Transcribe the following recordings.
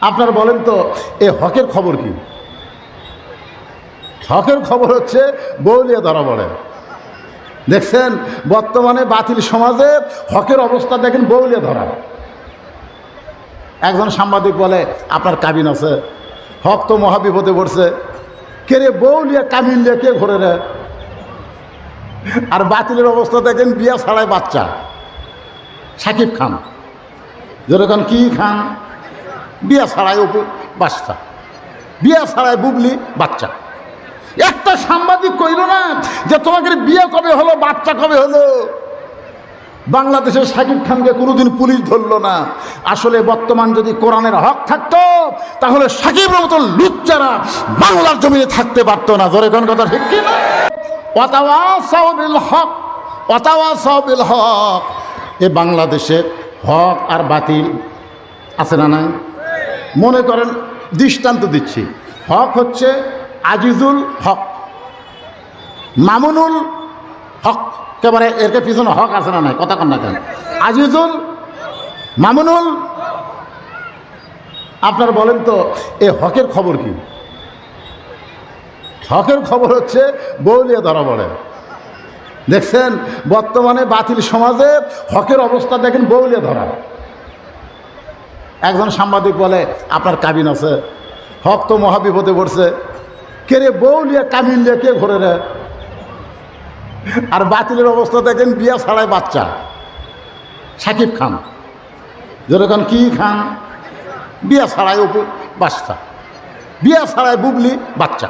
আপনারা বলেন তো, এ হকের খবর কি? হকের খবর হচ্ছে বৌলিয়া ধরা পড়ে। দেখছেন, বর্তমানে বাতিল সমাজে হকের অবস্থা দেখেন বৌলিয়া ধরা। একজন সাংবাদিক বলে, আপনার কাবিন আছে, হক তো মহাবিপদে পড়ছে। কে রে বৌলিয়া কাবিন লিয়া কে ঘরে রে? আর বাতিলের অবস্থা দেখেন বিয়া ছাড়ায় বাচ্চা। সাকিব খান। যেরকম কি খান? বিয়া ছাড়াই উপর বাচ্চা। বিয়া ছাড়াই বুবলি বাচ্চা। একটা সাংবাদিক কইল না যে তোমাকে বিয়ে কবে হলো, বাচ্চা কবে হলো? বাংলাদেশের শাকিব খানকে কোনোদিন পুলিশ ধরলো না। আসলে বর্তমান যদি কোরআনের হক থাকতো, তাহলে সাকিবের মতো লুচ্চারা বাংলার জমিনে থাকতে পারতো না। ধরে কোন কথা ঠিক কিনা? হক অতাওয়াসাও বিল হক। এ বাংলাদেশে হক আর বাতিল আছে না নাই? মনে করেন, দৃষ্টান্ত দিচ্ছি। হক হচ্ছে আজিজুল হক। মামুনুল হক। একেবারে এর পিছনে হক আছে না নাই? কথা কন না কেন? আজিজুল মামুনুল। আপনারা বলেন তো, এ হকের খবর কি? হকের খবর হচ্ছে বৌলিয়া ধরা পড়ে। দেখছেন, বর্তমানে বাতিল সমাজে হকের অবস্থা দেখেন বৌলিয়া ধরা। একজন সাংবাদিক বলে, আপনার কাবিন আছে। হক তো মহাবিপদে পড়ছে। কে রে বৌলিয়া কাবিন লিয়া কে ঘরে রে? আর বাতিলের অবস্থা দেখেন, বিয়া ছাড়াই বাচ্চা। সাকিব খান। যেরকম কি খান? বিয়া ছাড়াই উপর বাচ্চা। বিয়া ছাড়াই বুবলি, বাচ্চা।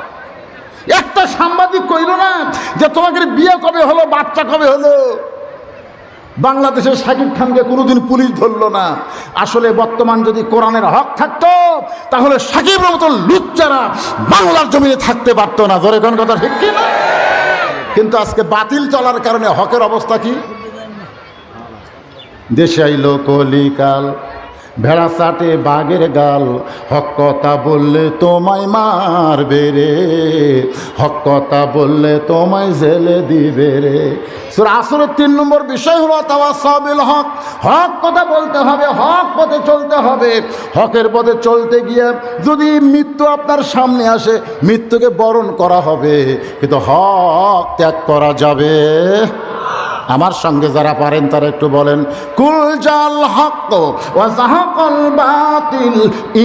একটা সাংবাদিক কইল না যে, তোমাকে বিয়ে কবে হলো? বাচ্চা কবে হলো? বাংলাদেশের শাকিব খানকে কোনোদিন পুলিশ ধরল না। আসলে বর্তমান যদি কোরআনের হক থাকত, তাহলে সাকিবের মতো লুচ্চারা বাংলার জমিনে থাকতে পারতো না। ধরে কোন কথা ঠিক কিনা? কিন্তু আজকে বাতিল চলার কারণে হকের অবস্থা কি? দেশে লোকলিকাল কলিকাল ভেড়া চাটে বাঘের গাল। হক কথা বললে তোমায় মারবে রে। হক কথা বললে তোমায় জেলে দিবে রে। আসরের তিন নম্বর বিষয় হলো তাওয়া সাবিল হক। হক কথা বলতে হবে, হক পথে চলতে হবে। হকের পথে চলতে গিয়ে যদি মৃত্যু আপনার সামনে আসে, মৃত্যুকে বরণ করা হবে। কিন্তু হক ত্যাগ করা যাবে। আমার সঙ্গে যারা পারেন তারা একটু বলেন, কুল জাল হক বাতিল,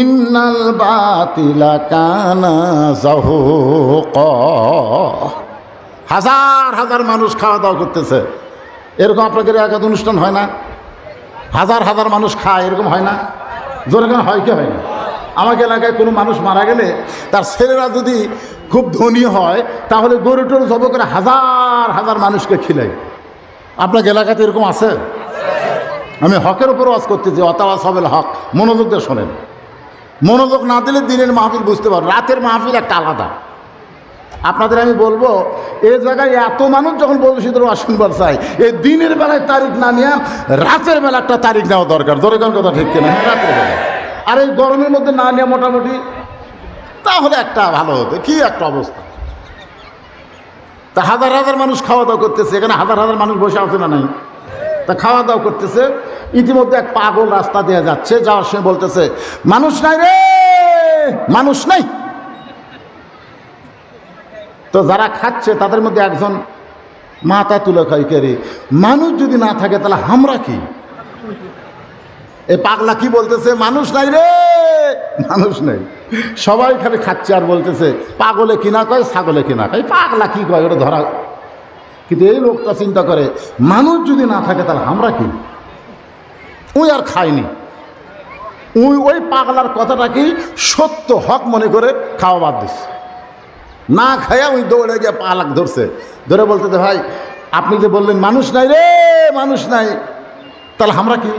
ইন্নাল বাতিলা কানা জাহুক হাজার হাজার মানুষ খাওয়া দাওয়া করতেছে। এরকম আপনাদের একাদ অনুষ্ঠান হয় না? হাজার হাজার মানুষ খায়, এরকম হয় না? জোরে হয় কি হয় না? আমাকে এলাকায় কোনো মানুষ মারা গেলে তার ছেলেরা যদি খুব ধনী হয়, তাহলে গরু টরু জব করে হাজার হাজার মানুষকে খিলায়। আপনার এলাকাতে এরকম আছে? আমি হকের উপর ওয়াজ করতেছি, অতাওয়াজ হবেল হক। মনোযোগ দিয়ে শোনেন। মনোযোগ না দিলে দিনের মাহফিল বুঝতে পারবেন রাতের মাহফিল একটা আলাদা। আপনাদের আমি বলব এই জায়গায় এত মানুষ যখন বলছিদের ওয়াজ শুনবার চাই। এই দিনের বেলায় তারিখ না নিয়ে রাতের বেলা একটা তারিখ নেওয়া দরকার। দরকার কথা ঠিক কিনা? হ্যাঁ রাতের বেলা। আর এই গরমের মধ্যে না নিয়ে মোটামুটি, তাহলে একটা ভালো হতো। কি একটা অবস্থা? তা হাজার হাজার মানুষ খাওয়া দাওয়া করতেছে, এখানে হাজার হাজার মানুষ বসে আছে না নাই? তা খাওয়া দাওয়া করতেছে, ইতিমধ্যে এক পাগল রাস্তা দিয়ে যাচ্ছে, যাওয়ার সময় বলতেছে, মানুষ নাই রে, মানুষ নাই। তো যারা খাচ্ছে, তাদের মধ্যে একজন মাথা তুলে খাই কে মানুষ যদি না থাকে, তাহলে আমরা কি? এ পাগলা কি বলতেছে? মানুষ নাই রে! মানুষ নেই। সবাই খালি খাচ্ছে আর বলতেছে, পাগলে কিনা কয়, ছাগলে কিনা কয়? পাগলা কি কয়? ওটা ধরা কিন্তু এই লোকটা চিন্তা করে, মানুষ যদি না থাকে তাহলে আমরা কি? ওই আর খায়নি ওই ওই পাগলার কথাটাকেই সত্য হক মনে করে খাওয়া বাদ দিচ্ছে না খায়া ওই দৌড়ে গিয়ে পালাক ধরছে। ধরে বলতেছে, ভাই, আপনি যে বললেন, মানুষ নাই রে, মানুষ নাই তাহলে আমরা কি?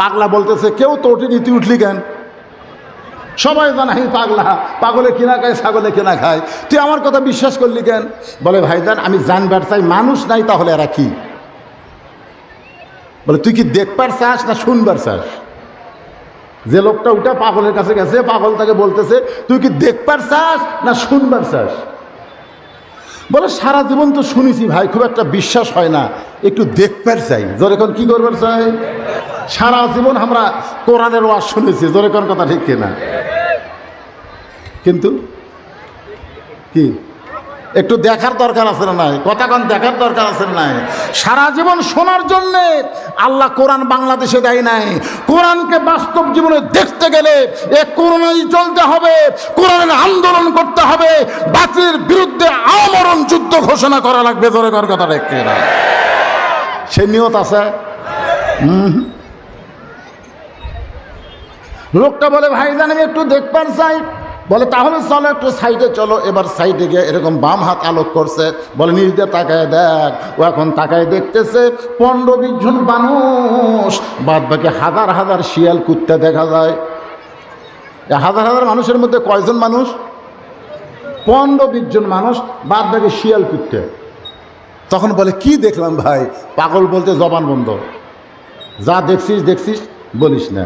পাগলা বলতেছে, কেউ তো ওটি নীতি উঠলি কেন? সবাই জানাই পাগলা, পাগলে কিনা খায়, ছাগলে কিনা খায়। তুই আমার কথা বিশ্বাস করলি কেন? বলে ভাই ভাইজান, আমি জানবার চাই, মানুষ নাই, তাহলে এরা কি? বলে, তুই কি দেখবার চাস না শুনবার চাস? যে লোকটা উঠা পাগলের কাছে গেছে পাগল তাকে বলতেছে, তুই কি দেখবার চাস না শুনবার চাস? বলে, সারা জীবন তো শুনেছি ভাই, খুব একটা বিশ্বাস হয় না, একটু দেখবার চাই। যখন কি করবার চাই? সারা জীবন আমরা কোরআনের ওয়াজ শুনেছি। জোরে কোন কথা ঠিক কিনা? কিন্তু? কি? একটু দেখার দরকার আছে না নাই? কথা কন দেখার দরকার আছে না নাই? সারা জীবন শোনার জন্যে আল্লাহ কোরআন বাংলাদেশে দেয় নাই। কোরআনকে বাস্তব জীবনে দেখতে গেলে এ করোনাই চলতে হবে, কোরআনের আন্দোলন করতে হবে বাতিলের বিরুদ্ধে আমরণ যুদ্ধ ঘোষণা করা লাগবে। ধরে কর কথা রেখে না সে নিয়ত আছে? হুম। লোকটা বলে, ভাই ভাইজান আমি একটু দেখবার চাই। বলে, তাহলে চলো একটু সাইডে চলো। এবার সাইডে গিয়ে এরকম বাম হাত আলোক করছে। বলে নিজ দিয়ে তাকায় দেখ। ও এখন তাকায় দেখতেছে, পনেরো বিশ জন মানুষ। বাদ বাকি হাজার হাজার শিয়াল, কুত্তে দেখা যায়। হাজার হাজার মানুষের মধ্যে কয়জন মানুষ? পনেরো বিশ জন মানুষ বাদ বাকি শিয়াল, কুত্তে। তখন বলে, কি দেখলাম ভাই? পাগল বলতে জবান বন্ধ। যা দেখছিস দেখছিস, বলিস না।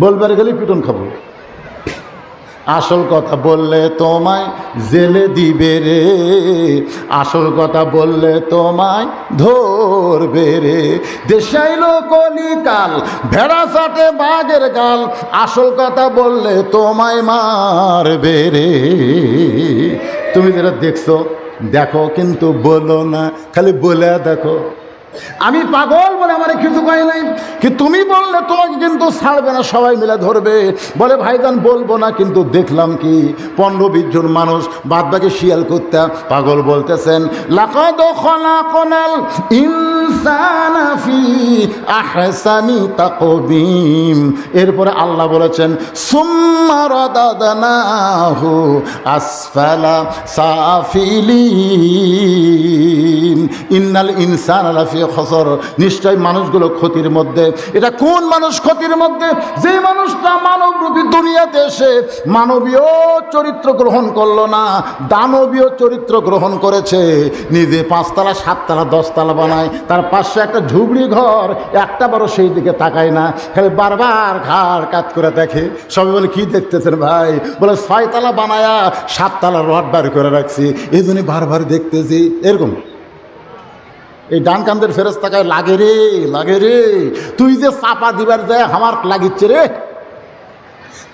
বলবার গেলে পিটন খাব। আসল কথা বললে তোমায় জেলে দিবে রে। আসল কথা বললে তোমায় ধরবে রে। দেশাইল কলিকাল ভেড়া সাটে বাঘের গাল। আসল কথা বললে তোমায় মারবে রে। তুমি যেটা দেখছ, দেখো কিন্তু বলো না, খালি বলে দেখো। আমি পাগল বলে আমার কিছু কয় নাই। কি তুমি বললে, তোমাকে কিন্তু ছাড়বে না, সবাই মিলে ধরবে। বলে, ভাইজান, বলব না, কিন্তু দেখলাম কি, পনেরো, বিশ জন মানুষ বাদ বাকি শিয়াল করতে পাগল বলতেছেন, লাকাদ খলাকনাল ইনসানা ফি আহসানি তাকবীম। এরপরে আল্লাহ বলেছেন ইন্নাল ইনসান নিশ্চয় মানুষগুলো ক্ষতির মধ্যে। এটা কোন মানুষ ক্ষতির মধ্যে? যে মানুষটা মানবরূপী দুনিয়াতে এসে মানবীয় চরিত্র গ্রহণ করল না, দানবীয় চরিত্র গ্রহণ করেছে। নিজে পাঁচতলা, সাততলা, দশতলা বানায়, তার পাশে একটা ঝুবড়ি ঘর, একটা বারো সেই দিকে তাকায় না। খালি বারবার ঘাড় কাত করে দেখে। সবাই বলে, কি দেখতেছেন ভাই? বলে, ছয়তলা বানায়া সাততলা রড বার করে রাখছি। এই জন্যই বারবার দেখতেছি। এরকম। এই ডান কান্দের ফেরত তাকায় লাগে রে লাগে রে। তুই যে চাপা দিবার যায় আমার লাগিচ্ছে রে।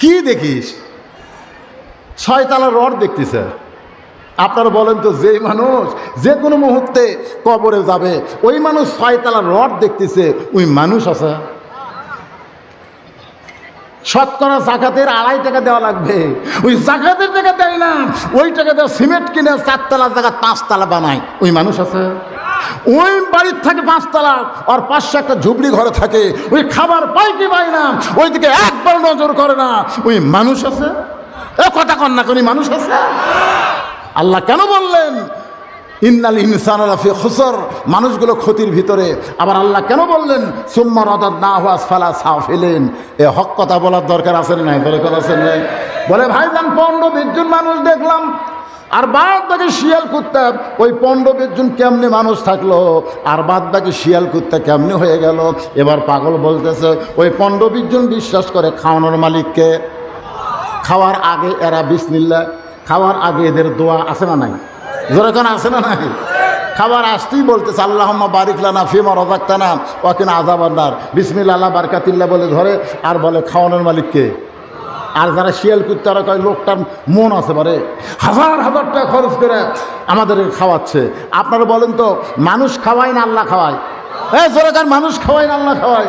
কি দেখিস? ছয়তলা রড দেখতেছে। আপনারা বলেন তো যে মানুষ যে কোনো মুহূর্তে কবরে যাবে, ওই মানুষ ছয়তলা রড দেখতেছে, ওই মানুষ আছে। শতকরা জাকাতের আড়াই টাকা দেওয়া লাগবে। ওই জাকাতের টাকা দেয় না, ওই টাকা দেওয়া সিমেন্ট কিনে চারতলা জায়গা পাঁচতলা বানায়, ওই মানুষ আছে। ওই বাড়ির থাকে পাঁচতলা আর পাঁচশো একটা ঝুবড়ি ঘরে থাকে। ওই খাবার পায় কি পায় না ওই দিকে একবার নজর করে না। ওই মানুষ আছে? এ কথা কন না, কোন মানুষ আছে? আল্লাহ কেন বললেন, ইন্নাল ইনসান আলাফি খুসর মানুষগুলো ক্ষতির ভিতরে। আবার আল্লাহ কেন বললেন, সুম্মা রদাদ না হওয়া ফালা সা ফেলেন এ হক কথা বলার দরকার আছে না দরকার আছে বলে পনেরো বিশ জন মানুষ দেখলাম আর বাদ বাকি শিয়াল কুত্তা, ওই বিশ জন কেমনি মানুষ থাকল? আর বাদ বাকি শিয়াল কুত্তা কেমনি হয়ে গেল? এবার পাগল বলতেছে, ওই বিশ জন বিশ্বাস করে খাওয়ানোর মালিককে খাওয়ার আগে এরা বিসমিল্লা, খাওয়ার আগে এদের দোয়া আছে না নাই? যেরকম আছে না নাই? খাবার আসতেই বলতেছে আল্লাহ বারিকলানা ফিমা রজাক্তানা ওয়াকিন আজাবান্নার বিসমিল্লা আল্লাহ বারকাতিল্লা বলে ধরে, আর বলে খাওয়ানোর মালিককে আর যারা শিয়াল কুত্তারা কয় লোকটার মন আছে পারে হাজার হাজার টাকা খরচ করে আমাদের খাওয়াচ্ছে। আপনারা বলেন তো, মানুষ খাওয়ায় না আল্লাহ খাওয়ায়? হ্যাঁ সরকার মানুষ খাওয়ায় না আল্লাহ খাওয়ায়?